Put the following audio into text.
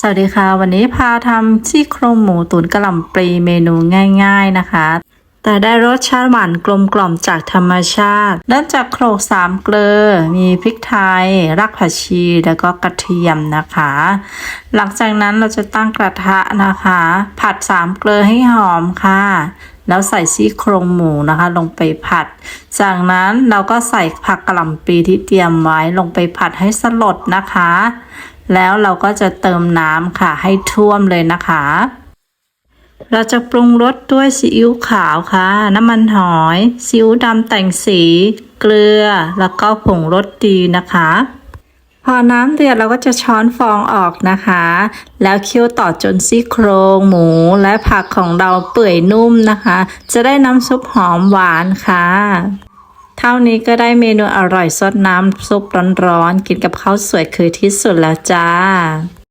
สวัสดีค่ะ วันนี้พาทำซี่โครงหมูตุ๋นกระหล่ำปลีเมนูง่าย ๆนะคะ แต่ได้รสชาติหวานกลมกล่อมจากธรรมชาติ เริ่มจากโขลกสามเกลือ มีพริกไทย รากผักชี แล้วก็กระเทียมนะคะ หลังจากนั้นเราจะตั้งกระทะนะคะ ผัดสามเกลือให้หอมค่ะแล้วใส่ซี่โครงหมูนะคะ ลงไปผัด จากนั้นเราก็ใส่ผักกระหล่ำปีที่เตรียมไว้ลงไปผัดให้สลดนะคะ แล้วเราก็จะเติมน้ำค่ะให้ท่วมเลยนะคะ เราจะปรุงรสด้วยซีอิ๊วขาวค่ะ น้ำมันหอยซีอิ๊วดำแต่งสี เกลือ แล้วก็ผงรสดีนะคะ พอน้ำเดือดเราก็จะช้อนฟองออกนะคะ แล้วเคี่ยวต่อจนซี่โครงหมู และผักของเราเปื่อยนุ่มนะคะ จะได้น้ำซุปหอมหวานค่ะ เท่านี้ก็ได้เมนูอร่อยสดน้ำซุปร้อนๆกินกับข้าวสวยคือที่สุดแล้วจ้า